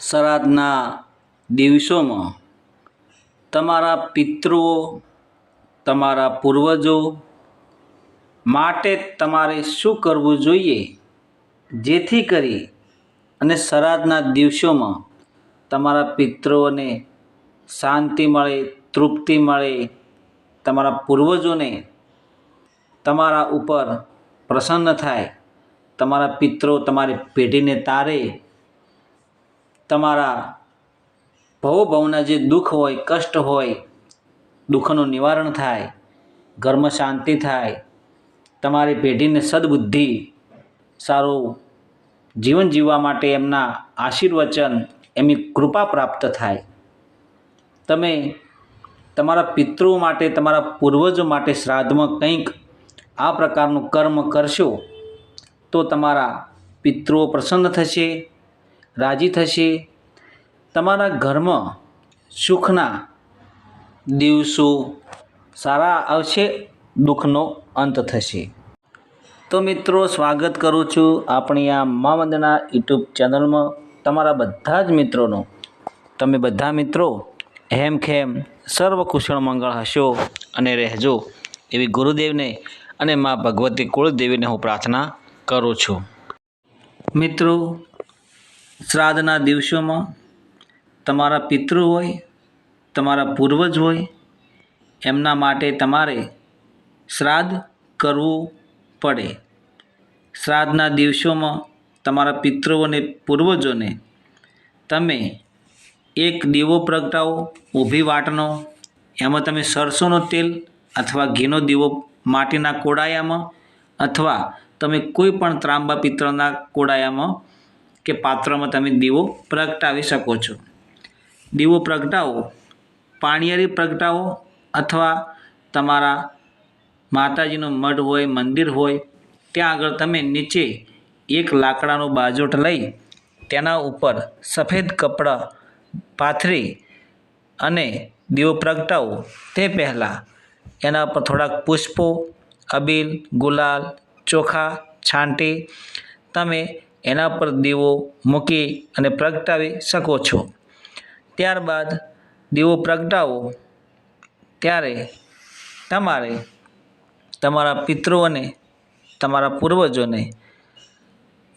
શ્રાદ્ધના દિવસોમાં તમારા પિતૃઓ, તમારા પૂર્વજો માટે તમારે શું કરવું જોઈએ? જેથી કરી અને શ્રાદ્ધના દિવસોમાં તમારા પિતૃઓને શાંતિ મળે, તૃપ્તિ મળે, તમારા પૂર્વજોને તમારા ઉપર પ્રસન્ન થાય, તમારા પિત્રો તમારી પેઢીને તારે તમારા ભવભવના જે દુઃખ હોય, કષ્ટ હોય, દુઃખનું નિવારણ થાય, ઘરમાં શાંતિ થાય, તમારી પેઢીને સદબુદ્ધિ, સારું જીવન જીવવા માટે એમના આશીર્વચન, એમની કૃપા પ્રાપ્ત થાય. તમે તમારા પિતૃઓ માટે, તમારા પૂર્વજો માટે શ્રાદ્ધમાં કંઈક આ પ્રકારનું કર્મ કરશો, તો તમારા પિતૃઓ પ્રસન્ન થશે, રાજી થશે તમારા ઘરમાં સુખના દિવસો સારા આવશે, દુઃખનો અંત થશે. તો મિત્રો, સ્વાગત કરું છું આપણી આ મા વંદના યુટ્યુબ ચેનલમાં તમારા બધા જ મિત્રોનો. તમે બધા મિત્રો હેમ ખેમ સર્વ કુશળ મંગળ હશો અને રહેજો એવી ગુરુદેવને અને મા ભગવતી કુળદેવીને હું પ્રાર્થના કરું છું. મિત્રો, શ્રાદ્ધના દિવસોમાં તમારા પિતૃ હોય, તમારા પૂર્વજ હોય, એમના માટે તમારે શ્રાદ્ધ કરવું પડે. શ્રાદ્ધના દિવસોમાં તમારા પિતૃઓને પૂર્વજોને તમે એક દીવો પ્રગટાવો, ઊભી વાટનો, એમાં તમે સરસોનો તેલ અથવા ઘીનો દીવો માટીના કોડાયામાં અથવા તમે કોઈ પણ ત્રાંબા પિત્તળના કોડાયામાં કે પાત્રમાં તમે દીવો પ્રગટાવી શકો છો. દીવો પ્રગટાવો, પાણીયારી પ્રગટાવો અથવા તમારા માતાજીનું મઢ હોય, મંદિર હોય, ત્યાં આગળ તમે નીચે એક લાકડાનો બાજોટ લઈ તેના ઉપર સફેદ કપડાં પાથરી અને દીવો પ્રગટાવો. તે પહેલાં એના પર થોડાક પુષ્પો, અબીલ, ગુલાલ, ચોખા, છાંટી તમે એના પર દીવો મૂકી અને પ્રગટાવી શકો છો. ત્યારબાદ દીવો પ્રગટાવો. ત્યારે તમારે તમારા પિતૃઓને, તમારા પૂર્વજોને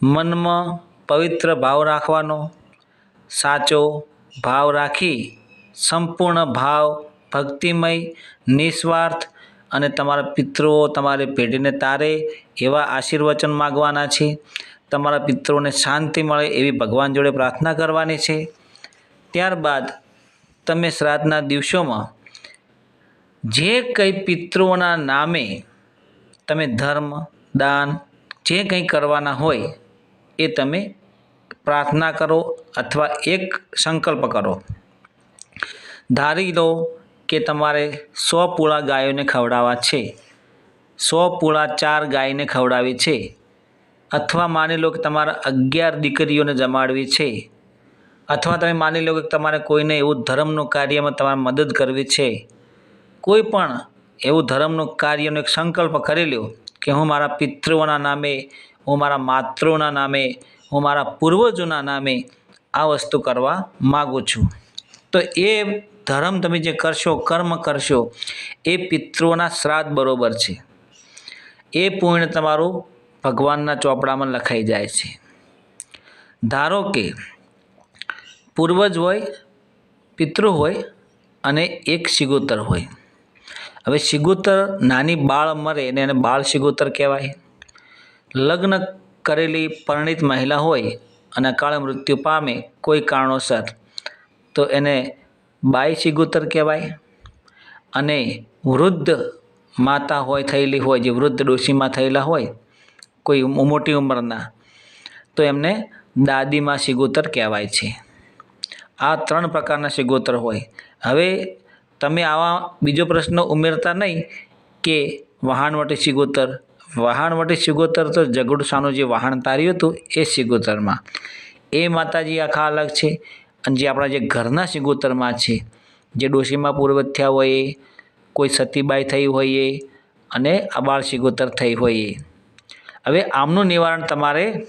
મનમાં પવિત્ર ભાવ રાખવાનો, સાચો ભાવ રાખી સંપૂર્ણ ભાવ, ભક્તિમય, નિસ્વાર્થ અને તમારા પિતૃઓ તમારે પેઢીને તારે એવા આશીર્વચન માગવાના છે. તમારા પિતૃઓને શાંતિ મળે એવી ભગવાન જોડે પ્રાર્થના કરવાની છે. ત્યારબાદ તમે શ્રાદ્ધના દિવસોમાં જે કંઈ પિતૃઓના નામે તમે ધર્મ, દાન, જે કંઈ કરવાના હોય એ તમે પ્રાર્થના કરો અથવા એક સંકલ્પ કરો. ધારી લો કે તમારે સો પૂળા ગાયોને ખવડાવવા છે. સો પૂળા ચાર ગાયને ખવડાવી છે. અથવા માની લો કે તમારા અગિયાર દીકરીઓને જમાડવી છે. અથવા તમે માની લો કે તમારે કોઈને એવું ધર્મનું કાર્યમાં તમારે મદદ કરવી છે, કોઈ પણ એવું ધર્મનું કાર્યનો એક સંકલ્પ કરી લ્યો કે હું મારા પિતૃઓના નામે, હું મારા માતૃઓના નામે, હું મારા પૂર્વજોના નામે આ વસ્તુ કરવા માગું છું. તો એ ધર્મ તમે જે કરશો, કર્મ કરશો, એ પિતૃઓના શ્રાદ્ધ બરોબર છે. એ પુણ્ય તમારું ભગવાનના ચોપડામાં લખાઈ જાય છે. ધારો કે પૂર્વજ હોય, પિતૃ હોય અને એક સિગોતર હોય. હવે સિગોતર નાની બાળ મરે એને એને બાળ સિગોતર કહેવાય. લગ્ન કરેલી પરણિત મહિલા હોય અને અકાળે મૃત્યુ પામે કોઈ કારણોસર, તો એને બાઈ શિગુતર કહેવાય અને વૃદ્ધ માતા હોય થયેલી હોય, જે વૃદ્ધ ડોશીમાં થયેલા હોય, કોઈ મોટી ઉંમરના, તો એમને દાદીમાં સિગોતર કહેવાય છે. આ ત્રણ પ્રકારના સિગોતર હોય. હવે તમે આવા બીજો પ્રશ્ન ઉમેરતા નહીં કે વહાણવટી સિગોતર. વહાણવટી સિગોતર તો જગડુસાનું જે વાહણ તાર્યું હતું એ સિગોતરમાં. એ માતાજી આખા અલગ છે. અને જે આપણા જે ઘરના સિગોતરમાં છે, જે ડોશીમાં પૂર્વજ થયા હોય કોઈ સતીબાઈ થઈ હોય એ અને અબાળ સિગોતર થઈ હોય એ હવે આમનું નિવારણ તમારે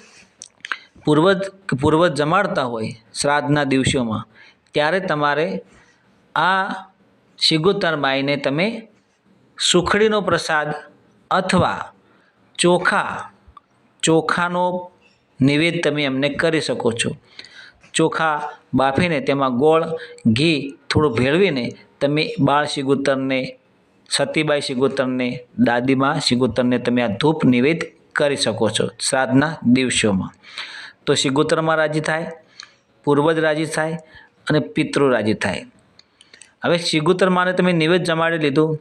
પૂર્વજ પૂર્વજ જમાડતા હોય શ્રાદ્ધના દિવસોમાં, ત્યારે તમારે આ શિગોતર માઈને તમે સુખડીનો પ્રસાદ અથવા ચોખા, ચોખાનો નિવેદ તમે એમને કરી શકો છો. ચોખા બાફીને તેમાં ગોળ, ઘી થોડું ભેળવીને તમે બાળ શિગોતરને, સતીબાઈ શિગોતરને, દાદીમાં શિગોતરને તમે આ ધૂપ નિવેદ કરી શકો છો શ્રાદ્ધના દિવસોમાં. તો શિગોતરમાં રાજી થાય, પૂર્વજ રાજી થાય અને પિતૃ રાજી થાય. હવે શિગોતર માને તમે નિવેદ જમાડી લીધું.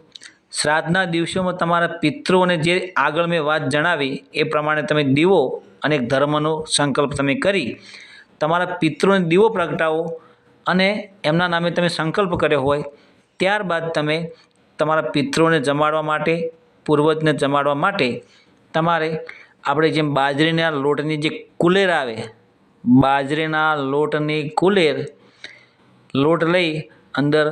શ્રાદ્ધના દિવસોમાં તમારા પિતૃઓને જે આગળ મેં વાત જણાવી, એ પ્રમાણે તમે દીવો અને ધર્મનો સંકલ્પ તમે કરી. તમારા પિતૃને દીવો પ્રગટાવો અને એમના નામે તમે સંકલ્પ કર્યો હોય, ત્યારબાદ તમે તમારા પિતૃઓને જમાડવા માટે, પૂર્વજને જમાડવા માટે તમારે આપણે જેમ બાજરીના લોટની જે કુલેર આવે, બાજરીના લોટની કુલેર, લોટ લઈ અંદર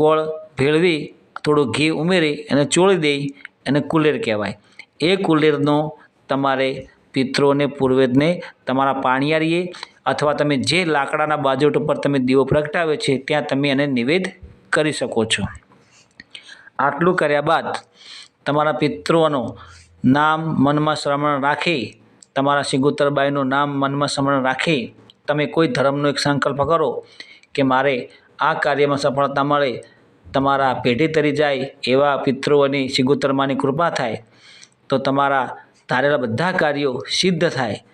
ગોળ ભેળવી, થોડું ઘી ઉમેરી અને ચોળી દઈ એને કુલેર કહેવાય. એ કુલેરનો તમારે પિતૃઓને પૂર્વેજને તમારા પાણીયારીએ અથવા તમે જે લાકડાના બાજોટ ઉપર તમે દીવો પ્રગટાવ્યો છે, ત્યાં તમે એને નિવેદ કરી શકો છો. આટલું કર્યા બાદ તમારા પિતૃઓનું નામ મનમાં શ્રવણ રાખી, તમારા સિંગુતરબાઈનું નામ મનમાં સ્મરણ રાખી, તમે કોઈ ધર્મનો એક સંકલ્પ કરો કે મારે આ કાર્યમાં સફળતા મળે, તમારા પેઢી તરી જાય એવા પિતૃઓની સિંગુતરમાની કૃપા થાય, તો તમારા ધારેલા બધા કાર્યો સિદ્ધ થાય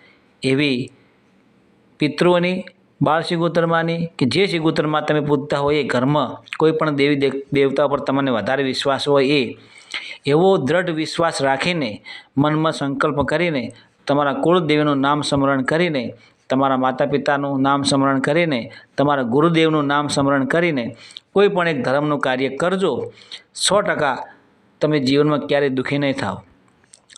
એવી પિતૃઓની, બાળ સિંગુતરમાની કે જે સિંગુતરમાં તમે પૂજતા હોય એ ઘરમાં, કોઈ પણ દેવી દેવ- દેવતા પર તમને વધારે વિશ્વાસ હોય એ એવો દ્રઢ વિશ્વાસ રાખીને, મનમાં સંકલ્પ કરીને, તમારા કુળદેવીનું નામ સ્મરણ કરીને, તમારા માતા પિતાનું નામ સ્મરણ કરીને, તમારા ગુરુદેવનું નામ સ્મરણ કરીને, કોઈ પણ એક ધર્મનું કાર્ય કરજો, સો ટકા તમે જીવનમાં ક્યારેય દુઃખી નહીં થાવ.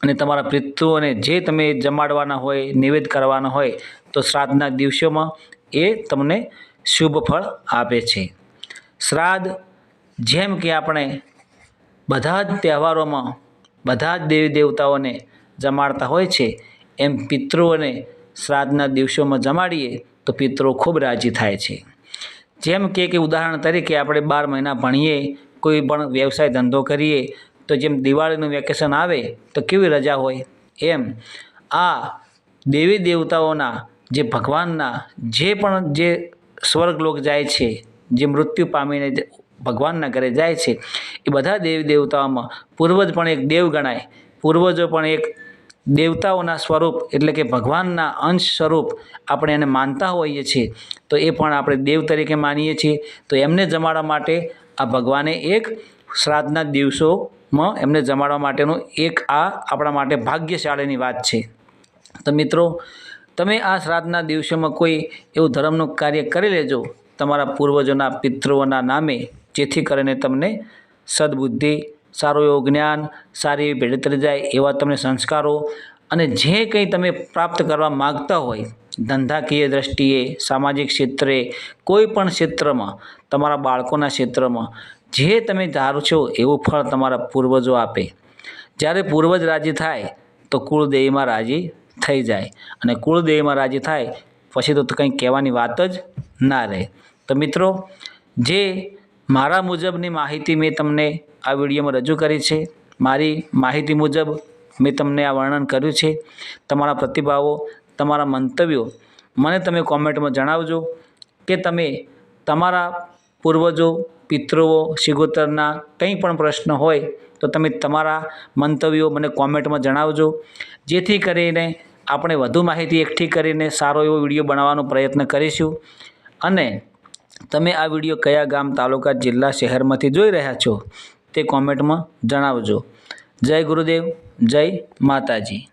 અને તમારા પિતૃઓને જે તમે જમાડવાના હોય, નિવેદ કરવાના હોય, તો શ્રાદ્ધના દિવસોમાં એ તમને શુભ ફળ આપે છે. શ્રાદ્ધ જેમ કે આપણે બધા જ તહેવારોમાં બધા જ દેવી દેવતાઓને જમાડતા હોય છે. એમ પિતૃઓને શ્રાદ્ધના દિવસોમાં જમાડીએ તો પિતૃઓ ખૂબ રાજી થાય છે. જેમ કે કે ઉદાહરણ તરીકે આપણે બાર મહિના ભણીએ, કોઈ પણ વ્યવસાય ધંધો કરીએ, તો જેમ દિવાળીનું વેકેશન આવે તો કેવી રજા હોય? એમ આ દેવી દેવતાઓના જે ભગવાનના જે પણ જે સ્વર્ગલોક જાય છે, જે મૃત્યુ પામીને ભગવાનના ઘરે જાય છે, એ બધા દેવી દેવતાઓમાં પૂર્વજ પણ એક દેવ ગણાય. પૂર્વજો પણ એક દેવતાઓના સ્વરૂપ, એટલે કે ભગવાનના અંશ સ્વરૂપ આપણે એને માનતા હોઈએ છીએ. તો એ પણ આપણે દેવ તરીકે માનીએ છીએ. તો એમને જમાડવા માટે આ ભગવાને એક શ્રાદ્ધના દિવસોમાં એમને જમાડવા માટેનું એક આ આપણા માટે ભાગ્યશાળીની વાત છે. તો મિત્રો, તમે આ શ્રાદ્ધના દિવસોમાં કોઈ એવું ધર્મનું કાર્ય કરી લેજો. તમારા પૂર્વજોના પિતૃઓના નામે જેથી કરીને તમને સદબુદ્ધિ, સારું એવું જ્ઞાન, સારી એવી ભેડતરી જાય એવા તમને સંસ્કારો અને જે કંઈ તમે પ્રાપ્ત કરવા માગતા હોય, ધંધાકીય દ્રષ્ટિએ, સામાજિક ક્ષેત્રે, કોઈ પણ ક્ષેત્રમાં, તમારા બાળકોના ક્ષેત્રમાં, જે તમે ધારો છો એવું ફળ તમારા પૂર્વજો આપે. જ્યારે પૂર્વજ રાજી થાય, તો કુળદેવીમાં રાજી થઈ જાય અને કુળદેવીમાં રાજી થાય, પછી તો કંઈ કહેવાની વાત જ ના રહે. તો મિત્રો, જે મારા મુજબની માહિતી મેં તમને આ વિડીયોમાં રજૂ કરી છે. મારી માહિતી મુજબ મેં તમને આ વર્ણન કર્યું છે. તમારા પ્રતિભાવો, તમારા મંતવ્યો મને તમે કોમેન્ટમાં જણાવજો કે તમે તમારા પૂર્વજો, પિતૃઓ, શિગોતરના કંઈ પણ પ્રશ્ન હોય તો તમે તમારા મંતવ્યો મને કોમેન્ટમાં જણાવજો. જેથી કરીને આપણે વધુ માહિતી એકઠી કરીને સારો એવો વીડિયો બનાવવાનો પ્રયત્ન કરીશું. અને તમે આ વીડિયો કયા ગામ, તાલુકા, જિલ્લા, શહેરમાંથી જોઈ રહ્યા છો તે કોમેન્ટમાં જણાવજો. જય ગુરુદેવ, જય માતાજી.